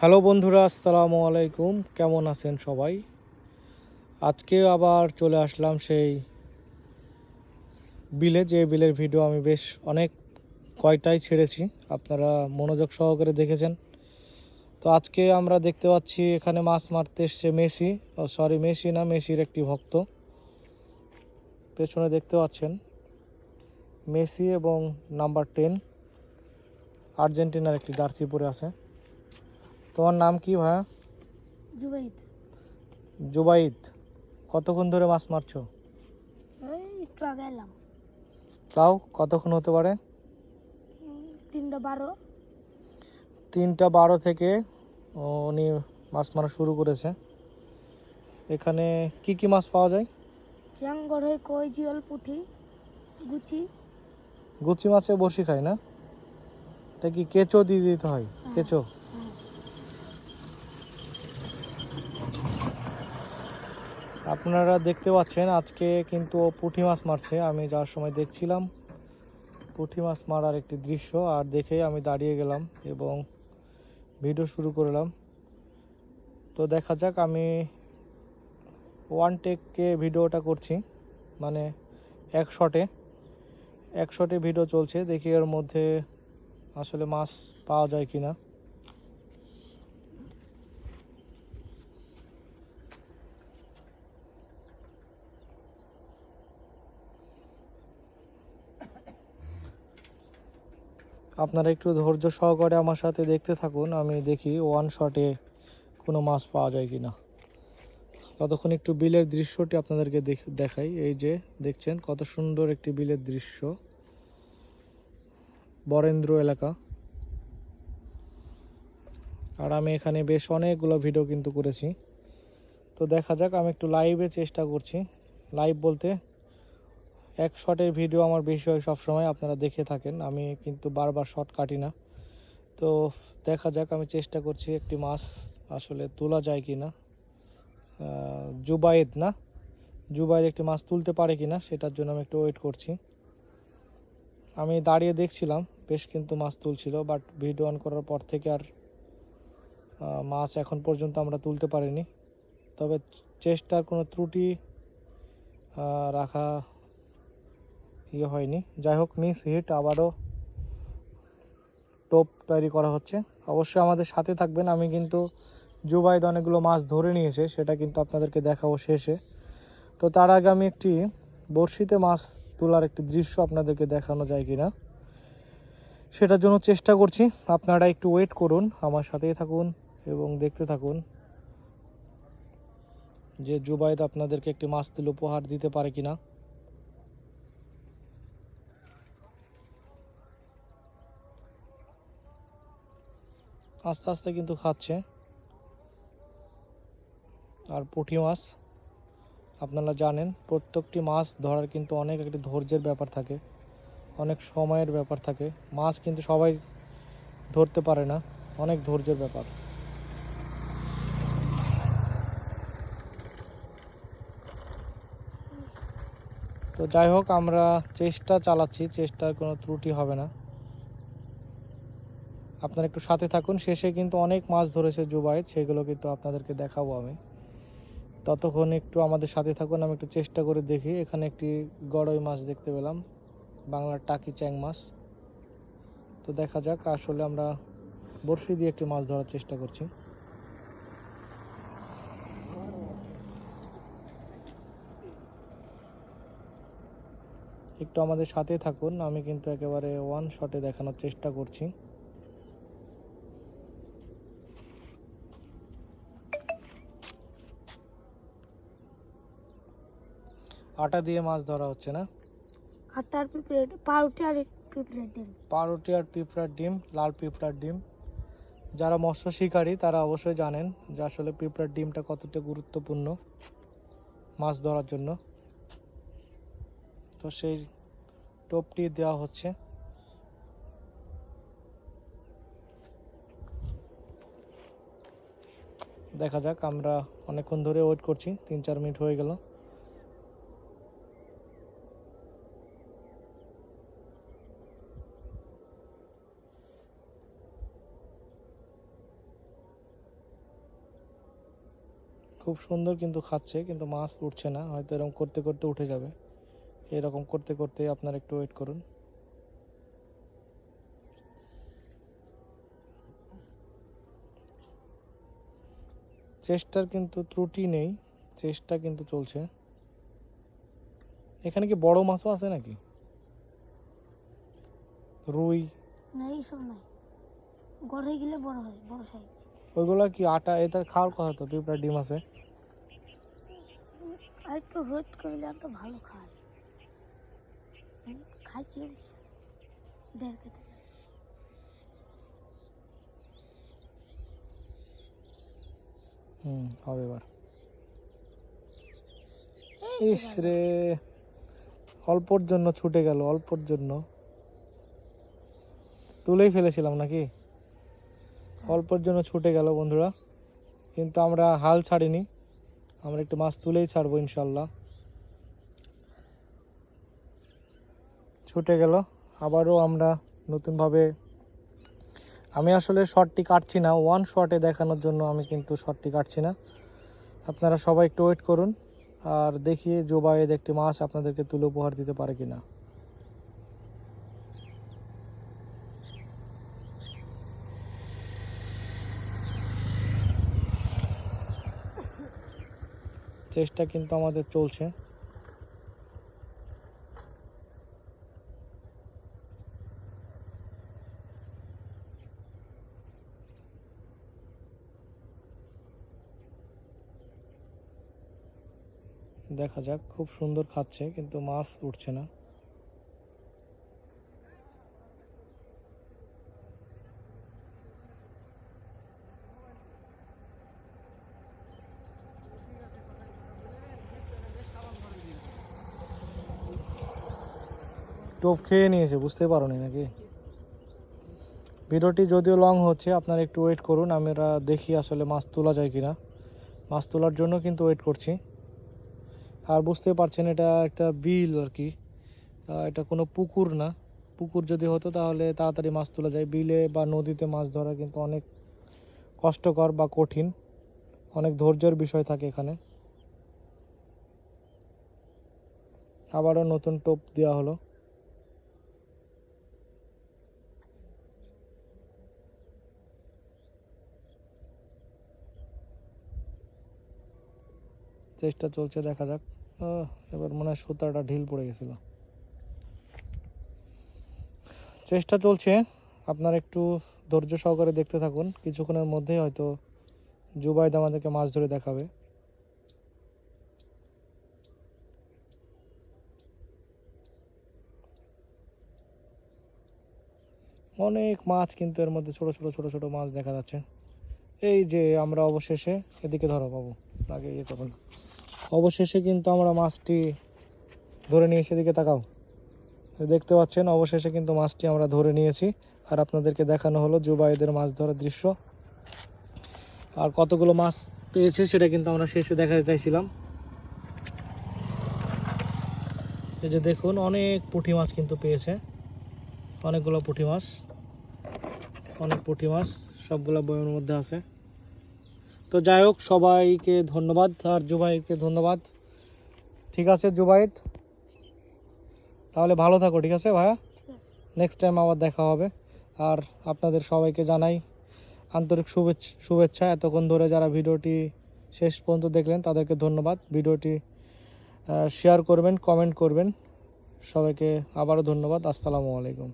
Hello বন্ধুরা, আসসালামু আলাইকুম। কেমন আছেন সবাই? আজকে আবার চলে আসলাম সেই বিলে, যে বিলের ভিডিও আমি বেশ অনেক কয়টাই ছেড়েছি, আপনারা মনোযোগ সহকারে দেখেছেন। তো আজকে আমরা দেখতে পাচ্ছি এখানে মাছ মারতে এসছে মেসি। ও সরি মেসি না, মেসির একটি ভক্ত। পেছনে দেখতে পাচ্ছেন মেসি এবং নাম্বার টেন। আর্জেন্টিনার একটি জার্সি পরে আছে। তোমার নাম কি ভাইয়া? জুবাইদ। জুবাইদ। কতক্ষণ ধরে মাছ মারছো? ওই একটু আগে এলাম। তাও কতক্ষণ হতে পারে? তিনটা বারো। তিনটা বারো থেকে উনি মাছ মারা শুরু করেছে। এখানে কি কি মাছ পাওয়া যায়? চ্যাংগড় হয়ে কই জিওল পুঁটি গুচি। গুচি মাছে বসি খায় না? এটা কি কেঁচো দিয়ে দিতে হয়। কেঁচো হ্যাঁ আপনারা দেখতে পাচ্ছেন আজকে কিন্তু পুঁটি মাছ মারছে। আমি যাওয়ার সময় দেখছিলাম। পুঁটি মাছ মারার একটি দৃশ্য, আর দেখে আমি দাঁড়িয়ে গেলাম এবং ভিডিও শুরু করলাম। তো দেখা যাক, আমি ওয়ান টেককে ভিডিওটা করছি। মানে এক শটে এক শটে ভিডিও চলছে, দেখি এর মধ্যে আসলে মাছ পাওয়া যায় কিনা। আপনারা একটু ধৈর্য সহকারে আমার সাথে দেখতে থাকুন, আমি দেখি ওয়ান শটে কোনো মাছ পাওয়া যায় কি না ততক্ষণ একটু বিলের দৃশ্যটি আপনাদেরকে দেখ- দেখাই। এই যে দেখছেন কত সুন্দর একটি বিলের দৃশ্য। বরেন্দ্র এলাকা। আর আমি এখানে বেশ অনেকগুলো ভিডিও কিন্তু করেছি। তো দেখা যাক, আমি একটু লাইভে চেষ্টা করছি। লাইভ বলতে এক শটের ভিডিও আমার বেশি হয় সবসময়, আপনারা দেখে থাকেন। আমি কিন্তু বারবার শট কাটি না। তো দেখা যাক, আমি চেষ্টা করছি একটি মাছ আসলে তোলা যায় কি না জুবায়েদ না? জুবায়েদ একটি মাছ তুলতে পারে কি না সেটার জন্য আমি একটু ওয়েট করছি। আমি দাঁড়িয়ে দেখছিলাম, বেশ কিন্তু মাছ তুলছিল বাট ভিডিও অন করার পর থেকে আর মাছ এখন পর্যন্ত আমরা তুলতে পারিনি। তবে চেষ্টার কোনো ত্রুটি রাখা ইয়ে হয়নি। যাই হোক মিস হিট আবারও টোপ তৈরি করা হচ্ছে। অবশ্যই আমাদের সাথে থাকবেন। আমি কিন্তু জুবাইদ অনেকগুলো মাছ ধরে নিয়েছে, সেটা কিন্তু আপনাদেরকে দেখাবো শেষে। তো তার আগে আমি একটি বড়শিতে মাছ তোলার একটি দৃশ্য আপনাদেরকে দেখানো যায় কিনা, সেটার জন্য চেষ্টা করছি। আপনারা একটু ওয়েট করুন, আমার সাথেই থাকুন এবং দেখতে থাকুন যে জুবাইদ আপনাদেরকে একটি মাছ তুলে উপহার দিতে পারে কিনা। আস্তে আস্তে কিন্তু খাচ্ছে। আর পুঁটি মাছ, আপনারা জানেন, প্রত্যেকটি মাছ ধরার কিন্তু অনেক একটি ধৈর্যের ব্যাপার থাকে, অনেক সময়ের ব্যাপার থাকে। মাছ কিন্তু সবাই ধরতে পারে না, অনেক ধৈর্যের ব্যাপার। তো যাই হোক, আমরা চেষ্টা চালাচ্ছি, চেষ্টার কোনো ত্রুটি হবে না। আপনারা একটু সাথে থাকুন। শেষে কিন্তু অনেক মাছ ধরেছে জুবাইত সেগুলো কিন্তু আপনাদেরকে দেখাবো আমি। ততক্ষণ একটু আমাদের সাথে থাকুন, আমি একটু চেষ্টা করে দেখি। এখানে একটি গড়ই মাছ দেখতে পেলাম, বাংলার টাকি চ্যাং মাছ। তো দেখা যাক, আসলে আমরা বড়শি দিয়ে একটি মাছ ধরার চেষ্টা করছি। একটু আমাদের সাথে থাকুন, আমি কিন্তু একেবারে ওয়ান শটে দেখানোর চেষ্টা করছি। আটা দিয়ে মাছ ধরা হচ্ছে না? আটার পিঁপড়ে পাউরুটি আর পিঁপড়ে ডিম। পাউরুটি আর পিঁপড়ার ডিম লাল পিঁপড়ার ডিম। যারা মৎস্য শিকারী তারা অবশ্যই জানেন যে আসলে পিঁপড়ার ডিমটা কতটা গুরুত্বপূর্ণ মাছ ধরার জন্য। তো সেই টোপটি দেওয়া হচ্ছে। দেখা যাক আমরা অনেকক্ষণ ধরে ওয়েট করছি তিন চার মিনিট হয়ে গেল। খুব সুন্দর কিন্তু খাচ্ছে কিন্তু মাছ উঠছে না হয়তো এরকম করতে করতে উঠে যাবে। এরকম করতে করতে আপনার একটু ওয়েট করুন। চেষ্টার কিন্তু ত্রুটি নেই চেষ্টা কিন্তু চলছে। এখানে কি বড় মাছও আছে নাকি? রুই। না এইসব নাই। গড়ে গেলে বড় হয় বড় সাইজ ওইগুলো কি আটা? এটা খাওয়ার কথা তো ডিম আছে। আর একটু রোদ করলে তো ভালো খায় খাইছি দেড় কেটে হুম হবে এবার। ইস রে অল্পর জন্য ছুটে গেল অল্পর জন্য। তুলেই ফেলেছিলাম নাকি? অল্পর জন্য ছুটে গেল বন্ধুরা কিন্তু আমরা হাল ছাড়িনি। আমরা একটু মাছ তুলেই ছাড়বো ইনশাল্লাহ। ছুটে গেল। আবারও আমরা নতুনভাবে আমি আসলে শর্টটি কাটছি না ওয়ান শর্টে দেখানোর জন্য আমি কিন্তু শর্টটি কাটছি না। আপনারা সবাই একটু ওয়েট করুন, আর দেখি জোবাইদ একটি মাছ আপনাদেরকে তুলে উপহার দিতে পারে কিনা। চেষ্টা কিন্তু আমাদের চলছে। দেখা যাক খুব সুন্দর খাচ্ছে কিন্তু মাছ উঠছে না। টোপ খেয়ে নিয়েছে, বুঝতে পারোনি নাকি? ভিডিওটি যদিও লং হচ্ছে, আপনারা একটু ওয়েট করুন আমরা দেখি আসলে মাছ তোলা যায় কিনা। মাছ তোলার জন্য কিন্তু ওয়েট করছি। আর বুঝতে পারছেন, এটা একটা বিল আর কি। এটা কোনো পুকুর না। পুকুর যদি হতো তাহলে তাড়াতাড়ি মাছ তোলা যায়। বিলে বা নদীতে মাছ ধরা কিন্তু অনেক কষ্টকর বা কঠিন। অনেক ধৈর্যের বিষয় থাকে এখানে। আবারও নতুন টোপ দেওয়া হলো। চেষ্টা চলছে, দেখা যাক। এবার মনে হয় সুতাটা ঢিল পড়ে গেছিল। চেষ্টা চলছে। আপনার একটু ধৈর্য সহকারে দেখতে থাকুন। কিছুক্ষণের মধ্যেই হয়তো জুবাইদ আমাদেরকে মাছ ধরে দেখাবে। অনেক মাছ কিন্তু এর মধ্যে ছোট ছোট ছোট ছোট মাছ দেখা যাচ্ছে। এই যে, আমরা অবশেষে, এদিকে ধরো পাবো আগে ইয়ে করো। না অবশেষে কিন্তু আমরা মাছটি ধরে নিয়ে সেদিকে তাকাও। দেখতে পাচ্ছেন, অবশেষে কিন্তু মাছটি আমরা ধরে নিয়েছি। আর আপনাদেরকে দেখানো হলো জুবাইদের মাছ ধরার দৃশ্য। আর কতগুলো মাছ পেয়েছে সেটা কিন্তু আমরা শেষে দেখাতে চাইছিলাম। এই যে দেখুন, অনেক পুঁটি মাছ কিন্তু পেয়েছে। অনেকগুলো পুঁটি মাছ, অনেক পুঁটি মাছ, সবগুলো বইয়ের মধ্যে আছে। তো যাই হোক, সবাইকে ধন্যবাদ আর জুবাইদকে ধন্যবাদ। ঠিক আছে জুবাইদ তাহলে ভালো থাকো, ঠিক আছে ভাইয়া? নেক্সট টাইম আবার দেখা হবে। আর আপনাদের সবাইকে জানাই আন্তরিক শুভেচ্ছা শুভেচ্ছা। এতক্ষণ ধরে যারা ভিডিওটি শেষ পর্যন্ত দেখলেন, তাদেরকে ধন্যবাদ। ভিডিওটি শেয়ার করবেন কমেন্ট করবেন। সবাইকে আবারও ধন্যবাদ। আসসালামু আলাইকুম।